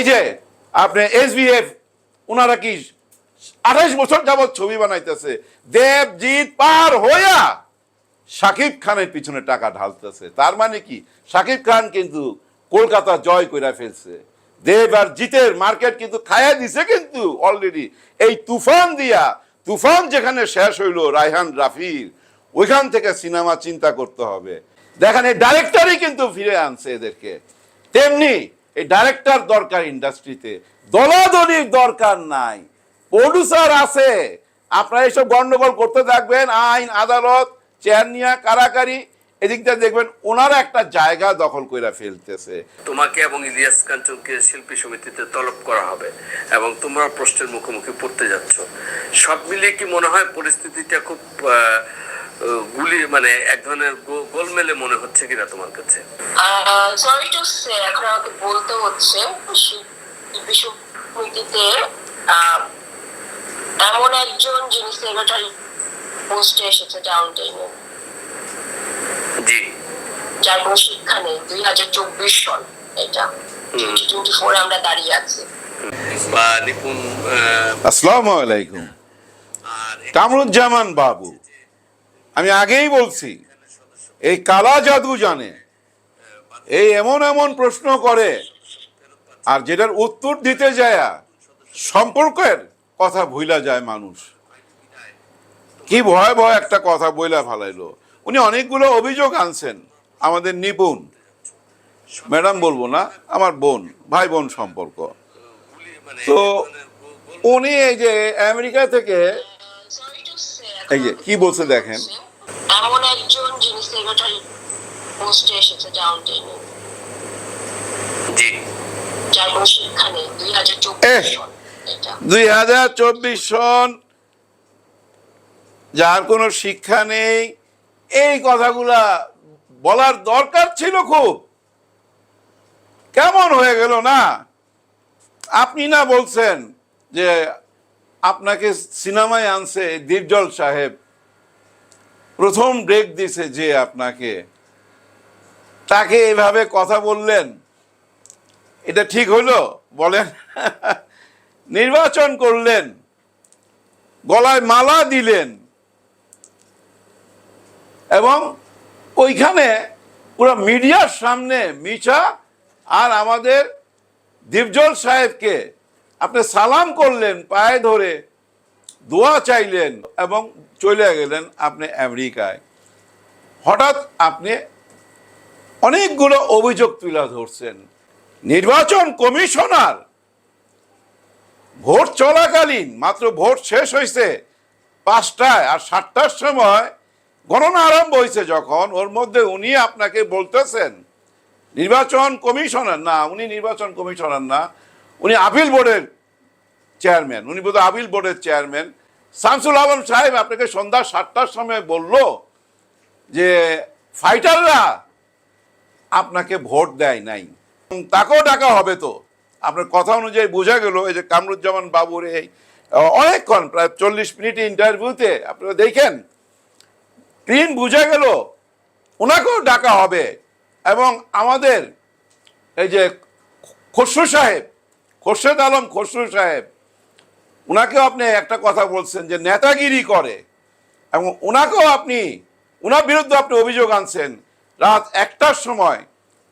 এই যে, আপনি এসবিএফ ওনারা কি আঠাইশ বছর যাবৎ ছবি বানাইতেছে। দেবজিৎ পার হইয়া শাকিব খানের পিছনে টাকা ঢালতেছে। তার মানে কি? শাকিব খান কিন্তু কলকাতা জয় কইরা ফেলছে। দেব আর জিতের মার্কেট কিন্তু খায়া দিছে কিন্তু অলরেডি এই তুফান দিয়া, তুফান যেখানে শেষ হইল রায়হান রাফির, ওইখান থেকে সিনেমা চিন্তা করতে হবে। দেখেন, এই ডাইরেক্টরই কিন্তু ফিরে আনছে এদেরকে। তেমনি এই ডাইরেক্টর দরকার ইন্ডাস্ট্রিতে দলাদলির দরকার নাই। প্রডিউসার আছে। আপনারা এইসব গন্ডগোল করতে থাকবেন, আইন, আদালত চেয়ার নিয়া কারাকারি দেখবেন ওনারা একটা জায়গা দখল করে ফেলতেছে। তোমাকে এবং ইলিয়াস কাঞ্চনকে শিল্পী সমিতিতে তলব করা হবে এবং তোমরা প্রশ্নের মুখোমুখি পড়তে যাচ্ছ। সব মিলিয়ে কি মনে হয় পরিস্থিতিটা খুব গুলি মানে এক ধরনের গোলমেলে মনে হচ্ছে কিনা তোমার কাছে? সরি টু সে এখন আমাকে বলতে হচ্ছে এমন একজন যিনি সেক্রেটারি পোস্টে এসেছে ডাউন টাইমে জি। যার কোনো শিক্ষা নেই দুই হাজার চব্বিশ সন এটা। টোয়েন্টি টোয়েন্টি ফোর আমরা দাঁড়িয়ে আছি। বা নিপুণ আহ, আসসালামু আলাইকুম। আর কামরুজ্জামান বাবু আমি আগেই বলছি, এই কালা জাদু জানে, এই এমন এমন প্রশ্ন করে, আর যেটার উত্তর দিতে যায় সম্পর্কের কথা ভুলা যায় মানুষ। কি ভয় ভয় একটা কথা বইলা ফালাইলো। উনি অনেকগুলো অভিযোগ আনছেন, আমাদের নিপুণ। ম্যাডাম বলব না, আমার বোন ভাই বোন সম্পর্ক। তো উনি এই যে আমেরিকা থেকে, এই যে, কি বলছে দেখেন? এমন একজন যিনি সেক্রেটারি পোস্টে এসেছে ডাউন টাইমে জি। যার কোনো শিক্ষা নেই দুই হাজার চব্বিশ সন দুই হাজার চব্বিশ সন যার কোনো শিক্ষা নেই এই কথাগুলা বলার দরকার ছিল খুব। কেমন হয়ে গেল না? আপনি না বলছেন যে আপনাকে সিনেমায় আনছে দীপজল সাহেব। প্রথম ব্রেক দিছে যে আপনাকে। তাকে এভাবে কথা বললেন, এটা ঠিক হইল? বলেন। নির্বাচন করলেন, গলায় মালা দিলেন, এবং ওইখানে পুরো মিডিয়ার সামনে মিছা আর আমাদের দীপজল সাহেবকে আপনি সালাম করলেন পায়ে ধরে। দোয়া চাইলেন এবং চলে গেলেন আপনি আমেরিকায়। হঠাৎ আপনি অনেকগুলো অভিযোগ তুলে ধরছেন। নির্বাচন কমিশনার, ভোট চলাকালীন, মাত্র ভোট শেষ হয়েছে পাঁচটায় আর সাতটার সময় গণনা আরম্ভ হয়েছে যখন ওর মধ্যে উনি আপনাকে বলতেছেন, নির্বাচন কমিশনার না, উনি নির্বাচন কমিশনার না, উনি আপিল বোর্ডের চেয়ারম্যান। উনি বোধহয় আবিল বোর্ডের চেয়ারম্যান। শামসুল আলম সাহেব আপনাকে সন্ধ্যা সাতটার সময় বলল যে, ফাইটাররা আপনাকে ভোট দেয় নাই। তাকেও ডাকা হবে তো। আপনার কথা অনুযায়ী বোঝা গেল, এই যে কামরুজ্জামান বাবুর এই অনেকক্ষণ, প্রায় চল্লিশ মিনিট ইন্টারভিউতে আপনারা দেখেন ক্লিন বুঝা গেল, ওনাকেও ডাকা হবে। এবং আমাদের এই যে খসরু সাহেব খোরশেদ আলম খসরু সাহেব ওনাকেও আপনি একটা কথা বলছেন যে নেতাগিরি করে। এবং ওনাকেও আপনি ওনার বিরুদ্ধে আপনি অভিযোগ আনছেন। রাত একটার সময়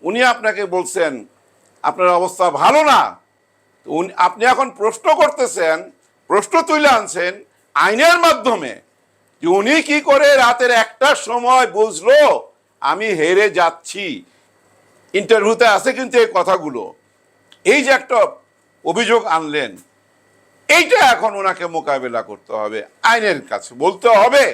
উনি আপনাকে বলছেন, আপনার অবস্থা ভালো না। উনি- আপনি এখন প্রশ্ন করতেছেন, প্রশ্ন তুলে আনছেন আইনের মাধ্যমে যে উনি কি করে রাতের একটার সময় বুঝলো, আমি হেরে যাচ্ছি। ইন্টারভিউতে আছে কিন্তু এই কথাগুলো। এই যে একটা অভিযোগ আনলেন এইটা এখন ওনাকে মোকাবেলা করতে হবে, আইনের কাছে বলতে হবে,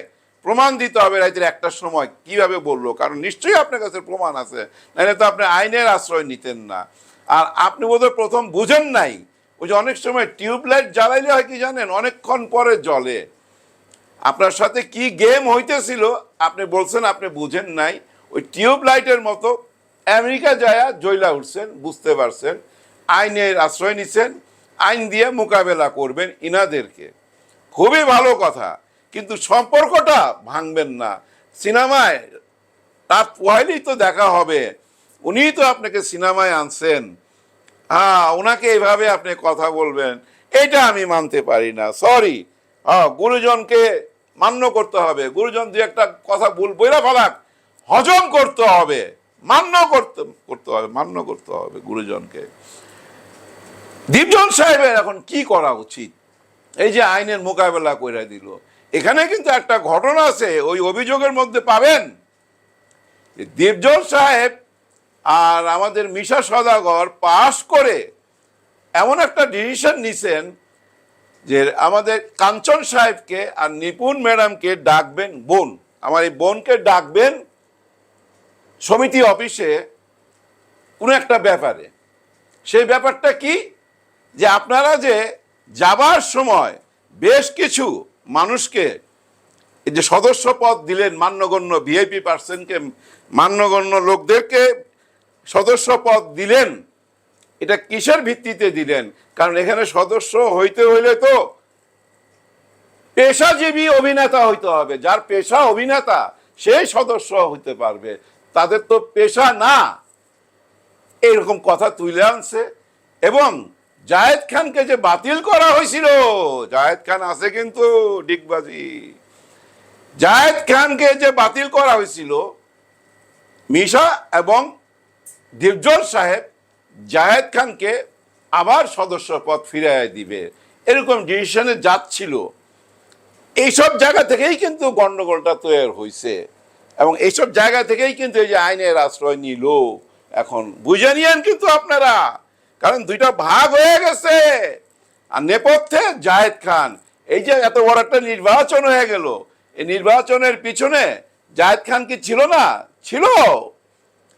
প্রমাণ দিতে হবে রাতের একটার সময় কীভাবে বলল, কারণ নিশ্চয়ই আপনার কাছে প্রমাণ আছে, নাহলে তো আপনি আইনের আশ্রয় নিতেন না। আর আপনি বোধহয় প্রথম বুঝেন নাই, ওই যে অনেক সময় টিউবলাইট জ্বালাইলে হয় কি জানেন, অনেকক্ষণ পরে জলে আপনার সাথে কি গেম হইতেছিল, আপনি বলছেন, আপনি বুঝেন নাই, ওই টিউবলাইটের মতো আমেরিকা যায়া জয়লা উঠছেন, বুঝতে পারছেন, আইনের আশ্রয় নিছেন আইন দিয়ে মোকাবেলা করবেন ইনাদেরকে। খুবই ভালো কথা, কিন্তু সম্পর্কটা ভাঙবেন না। সিনেমায় তার পহেলেই তো দেখা হবে, উনিই তো আপনাকে সিনেমায় আনছেন। হ্যাঁ ওনাকে এইভাবে আপনি কথা বলবেন, এটা আমি মানতে পারি না, সরি। হ্যাঁ গুরুজনকে মান্য করতে হবে, গুরুজন দু একটা কথা ভুল বইরা ফেলাক, হজম করতে হবে, মান্য করতে করতে হবে, মান্য করতে হবে গুরুজনকে। দীপজন সাহেবের এখন কি করা উচিত? এই যে আইনের মোকাবেলা করে দিল। এখানে কিন্তু একটা ঘটনা আছে, ওই অভিযোগের মধ্যে পাবেন। দীপজন সাহেব আর আমাদের মিশা সদাগর পাশ করে এমন একটা ডিসিশন নিছেন যে আমাদের কাঞ্চন সাহেবকে আর নিপুণ ম্যাডামকে ডাকবেন বোন। আমার এই বোনকে ডাকবেন সমিতি অফিসে কোনো একটা ব্যাপারে। সেই ব্যাপারটা কি? যে আপনারা যে যাবার সময় বেশ কিছু মানুষকে যে সদস্য পদ দিলেন মান্যগণ্য ভিআইপি পার্সনকে মান্যগণ্য লোকদেরকে সদস্য পদ দিলেন, এটা কিসের ভিত্তিতে দিলেন? কারণ এখানে সদস্য হইতে হইলে তো পেশাজীবী অভিনেতা হইতে হবে। যার পেশা অভিনেতা, সেই সদস্য হইতে পারবে। তাদের তো পেশা না। এরকম কথা তুলে আনছে এবং জায়েদ খানকে যে বাতিল করা হয়েছিল, জায়েদ খান আছে কিন্তু ডিগবাজি। জায়েদ খানকে যে বাতিল করা হয়েছিল, মিশা এবং দীপজল সাহেব জায়েদ খানকে আবার সদস্য পদ ফিরিয়ে দিবে। এরকম ডিসিশনে যাচ্ছিল এইসব জায়গা থেকেই কিন্তু গণ্ডগোলটা তৈরি হয়েছে এবং এইসব জায়গা থেকেই কিন্তু এই যে আইনের আশ্রয় নিল। এখন বুঝে নিয়েন কিন্তু আপনারা। কারণ দুইটা ভাগ হয়ে গেছে। আর নেপথ্যে জায়েদ খান, এই যে এত বড় একটা নির্বাচন হয়ে গেল, এই নির্বাচনের পিছনে জায়েদ খান কি ছিল না? ছিল।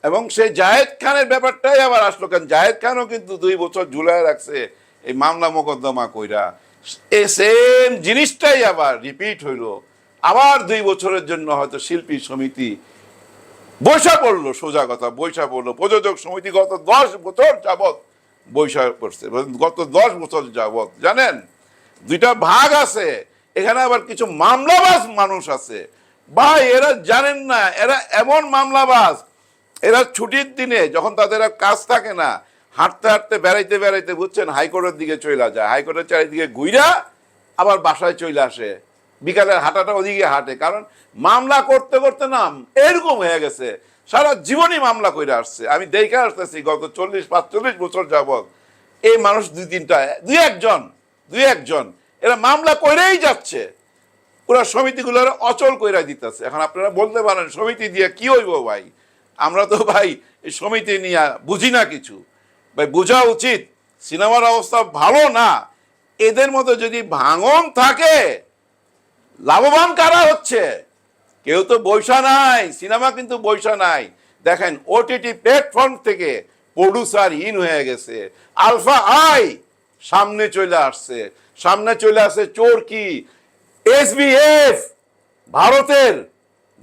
এবং সেই জায়েদ খানের ব্যাপারটাই আবার আসলো, কারণ জায়েদ খানও কিন্তু দুই বছর ঝুলায় রাখছে এই মামলা মোকদ্দমা কইরা। এই সেম জিনিসটাই আবার রিপিট হইল। আবার দুই বছরের জন্য হয়তো শিল্পী সমিতি বৈশা পড়ল, সোজা কথা, বৈশা পড়ল। প্রযোজক সমিতি গত দশ বছর যাবৎ বৈশা পড়ছে। গত দশ বছর যাবৎ, জানেন? দুইটা ভাগ আছে, এখানে আবার কিছু মামলাবাজ মানুষ আছে। ভাই, এরা জানেন না, এরা এমন মামলাবাজ। এরা ছুটির দিনে যখন তাদের আর কাজ থাকে না, হাঁটতে হাঁটতে, বেড়াইতে বেড়াইতে, বুঝছেন, হাইকোর্টের দিকে চলে যায়। হাইকোর্টের চারিদিকে ঘুইরা আবার বাসায় চলে আসে। বিকালের হাঁটাটা ওদিকে হাঁটে, কারণ মামলা করতে করতে নাম এরকম হয়ে গেছে। সারা জীবনই মামলা করে আসছে। আমি দেখে আসতেছি গত চল্লিশ, পাঁচচল্লিশ বছর যাবৎ। এই মানুষ দুই তিনটা, দুই একজন দুই একজন। এরা মামলা করেই যাচ্ছে। পুরো সমিতিগুলোর অচল কইরা দিতেছে। এখন আপনারা বলতে পারেন, সমিতি দিয়ে কি হইব ভাই? আমরা তো ভাই, এই সমিতি নিয়ে বুঝি না কিছু। ভাই, বোঝা উচিত। সিনেমার অবস্থা ভালো না। এদের মতো যদি ভাঙন থাকে, লাভবান কারা হচ্ছে? কেউ তো বৈশা নাই, সিনেমা কিন্তু বৈশা নাই। দেখেন ওটিটি প্ল্যাটফর্ম থেকে প্রডিউসার ইন হয়ে গেছে। আলফা আই সামনে চলে আসছে। সামনে চলে আসছে চোরকি এসবিএফ ভারতের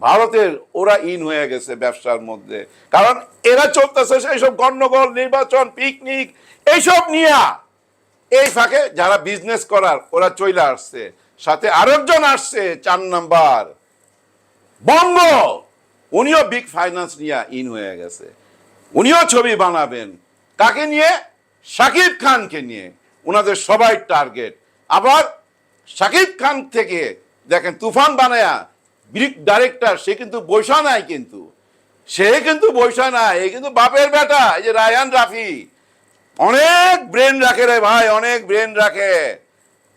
ভারতের ওরা ইন হয়ে গেছে ব্যবসার মধ্যে। কারণ এরা চলতেছে সব গন্ডগোল, নির্বাচন পিকনিক এইসব নিয়ে। এই ফাঁকে যারা বিজনেস করার, ওরা চলে আসছে। সাথে আরেকজন আসছে, চার নাম্বার। বঙ্গ! উনিও বিগ ফাইন্যান্স নিয়ে ইন হয়ে গেছে। উনিও ছবি বানাবেন। কাকে নিয়ে? শাকিব খানকে নিয়ে। ওনাদের সবাই টার্গেট আবার শাকিব খান থেকে দেখেন, তুফান বানায়া ব্রিক ডাইরেক্টর সে কিন্তু বৈশা নাই কিন্তু। সে কিন্তু বৈশা নাই। এ কিন্তু বাপের বেটা, এই যে রায়ান রাফি। অনেক ব্রেন রাখে রে ভাই, অনেক ব্রেন রাখে।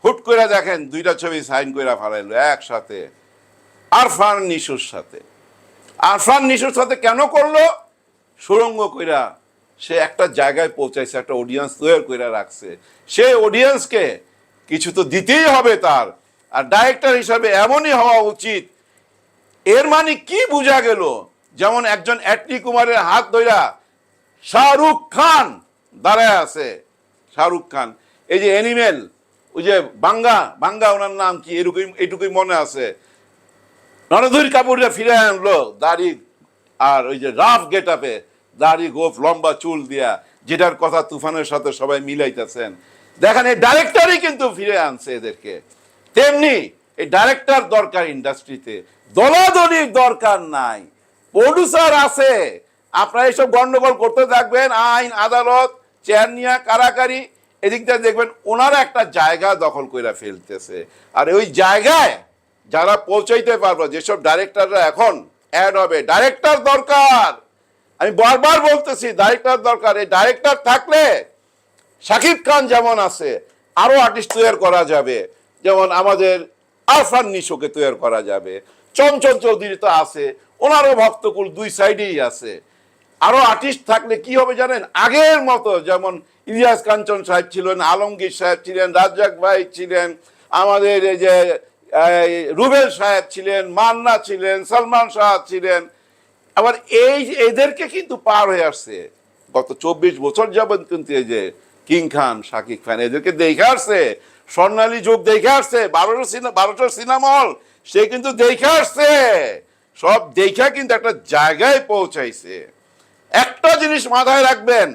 হুট করে দেখেন, দুইটা ছবি সাইন করে ফেলাইলো, একসাথে। আরফান নিশুর সাথে। আরফান নিশুর সাথে কেন করল? সুরঙ্গ কইরা সে একটা জায়গায় পৌঁছাইছে, একটা অডিয়েন্স তৈরি করে রাখছে। সেই অডিয়েন্সকে কিছু তো দিতেই হবে তার। আর ডাইরেক্টর হিসাবে এমনই হওয়া উচিত। এর মানে কি বোঝা গেল? যেমন একজন অ্যাটলি কুমারের হাত ধইরা শাহরুখ খান দাঁড়ায় আছে। শাহরুখ খান। এই যে অ্যানিমেল ওই যে বাঙ্গা বাঙ্গা ওনার নাম কি? এটুকুই এটুকুই মনে আছে। নরধুর কাপুররা ফিরে আনলো দাড়ি আর ওই যে রাফ গেট আপে দাড়ি, গোফ, লম্বা চুল দিয়া, যেটার কথা তুফানের সাথে সবাই মিলাইতেছেন। দেখেন, এই ডাইরেক্টরই কিন্তু ফিরে আনছে এদেরকে। তেমনি এই ডাইরেক্টর দরকার ইন্ডাস্ট্রিতে দলাদলির দরকার নাই। প্রডিউসার আছে। আপনারা এইসব গন্ডগোল করতে থাকবেন, আইন, আদালত চেয়ার নিয়ে কারাকারি এদিক দিয়ে দেখবেন ওনারা একটা জায়গা দখল করে ফেলতেছে। আর ওই জায়গায় যারা পৌঁছাইতে পারব, যেসব ডাইরেক্টররা এখন অ্যাড হবে ডাইরেক্টর দরকার। আমি বারবার বলতেছি ডাইরেক্টর দরকার। এই ডাইরেক্টর থাকলে শাকিব খান যেমন আছে, আরও আর্টিস্ট তৈরি করা যাবে। যেমন আমাদের আরফান নিশোকে তৈরি করা যাবে। চঞ্চল চৌধুরী তো আছে, ওনারও ভক্তকুল দুই সাইডেই আছে। আরও আর্টিস্ট থাকলে কি হবে জানেন? আগের মতো, যেমন ইলিয়াস কাঞ্চন সাহেব ছিলেন, আলমগীর সাহেব ছিলেন, রাজ্জাক ভাই ছিলেন, আমাদের এই যে রুবেল সাহেব ছিলেন, মান্না ছিলেন, সালমান শাহ ছিলেন। আবার এই এদেরকে কিন্তু পার হয়ে আসছে। গত চব্বিশ বছর যাবত কিন্তু এই যে কিং খান, শাকিব খান, এদেরকে দেখে আসছে, স্বর্ণালী যুগ দেখে আসছে বারোশো বারোশো সিনেমা হল, সে কিন্তু দেখে আসছে। সব দেখা কিন্তু একটা জায়গায় পৌঁছাইছে। একটা জিনিস মাথায় রাখবেন,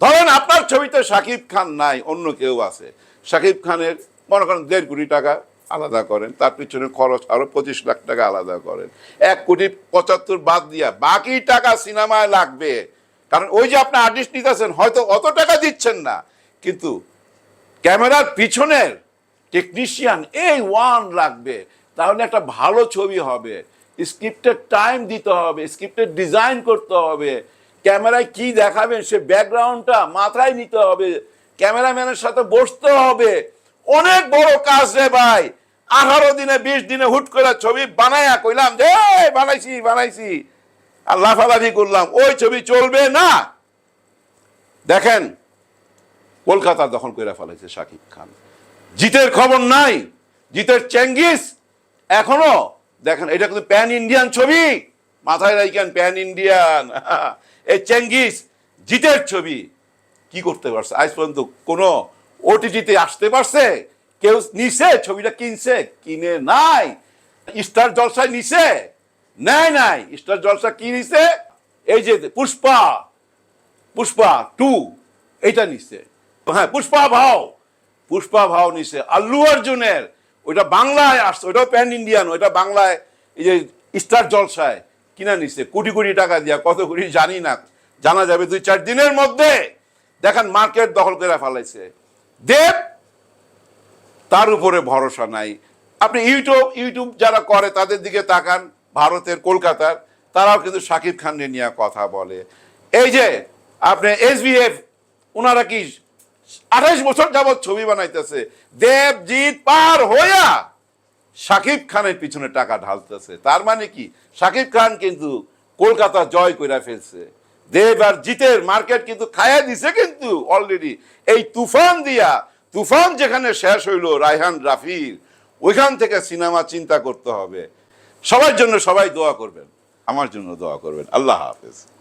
ধরেন আপনার ছবিতে শাকিব খান নাই, অন্য কেউ আছে। শাকিব খানের, মনে করেন দেড় কোটি টাকা আলাদা করেন, তার পিছনে খরচ আরও পঁচিশ লাখ টাকা আলাদা করেন। এক কোটি পঁচাত্তর বাদ দিয়া বাকি টাকা সিনেমায় লাগবে। কারণ ওই যে আপনি আর্টিস্ট নিতেছেন, হয়তো অত টাকা দিচ্ছেন না। কিন্তু ক্যামেরার পিছনের টেকনিশিয়ান এই ওয়ান লাগবে। তাহলে একটা ভালো ছবি হবে। স্ক্রিপ্টের টাইম দিতে হবে স্ক্রিপ্টের ডিজাইন করতে হবে। ক্যামেরায় কি দেখাবেন, সে ব্যাকগ্রাউন্ডটা মাথায় নিতে হবে। ক্যামেরাম্যানের সাথে বসতে হবে। অনেক বড় কাজ রে ভাই। আঠারো দিনে, বিশ দিনে হুট করে ছবি বানাইয়া কইলাম যে বানাইছি বানাইছি। আর লাফালাফি করলাম, ওই ছবি চলবে না। দেখেন, কলকাতা দখল করে ফেলেছে শাকিব খান। জিতের খবর নাই, জিতের চেঙ্গিস এখনও, দেখেন, এটা কিন্তু প্যান ইন্ডিয়ান ছবি। মাথায় রাখেন প্যান ইন্ডিয়ান। এই চেঙ্গিস, জিতের ছবি, কি করতে পারছে? আজ পর্যন্ত কোনো ওটিটিতে আসতে পারছে? কেউ নিছে, ছবিটা কিনছে, কিনে নাই। স্টার জলসায় নিছে নাই নাই। স্টার জলসা কি নিছে এই যে পুষ্পা পুষ্পা টু এটা নিছে। হ্যাঁ পুষ্পা ভাও পুষ্পা ভাও নিছে। আল্লু অর্জুনের, ওইটা বাংলায় আসছে ওইটাও প্যান ইন্ডিয়ান, ওইটা বাংলায় এই যে স্টার জলসায় কিনা নিচ্ছে কোটি কোটি টাকা দিয়া, কত কোটি জানি না। জানা যাবে দুই চার দিনের মধ্যে। দেখেন মার্কেট দখল করে ফেলাইছে। দেব তার উপরে ভরসা নাই। আপনি ইউটিউব ইউটিউব যারা করে, তাদের দিকে তাকান, ভারতের কলকাতার, তারাও কিন্তু শাকিব খানকে নিয়ে কথা বলে। এই যে, আপনি এস এসবিএফ ওনারা কি আঠাইশ বছর যাবৎ ছবি বানাইতেছে, দেবজিৎ পার হইয়া শাকিব খানের পিছনে টাকা ঢালতেছে। তার মানে কি? শাকিব খান কিন্তু কলকাতা জয় করে ফেলছে। দেব আর জিতের মার্কেট কিন্তু খায়া দিছে কিন্তু অলরেডি এই তুফান দিয়া তুফান যেখানে শেষ হইল, রায়হান, রাফির, ওইখান থেকে সিনেমা চিন্তা করতে হবে। সবার জন্য সবাই দোয়া করবেন। আমার জন্য দোয়া করবেন। আল্লাহ হাফেজ।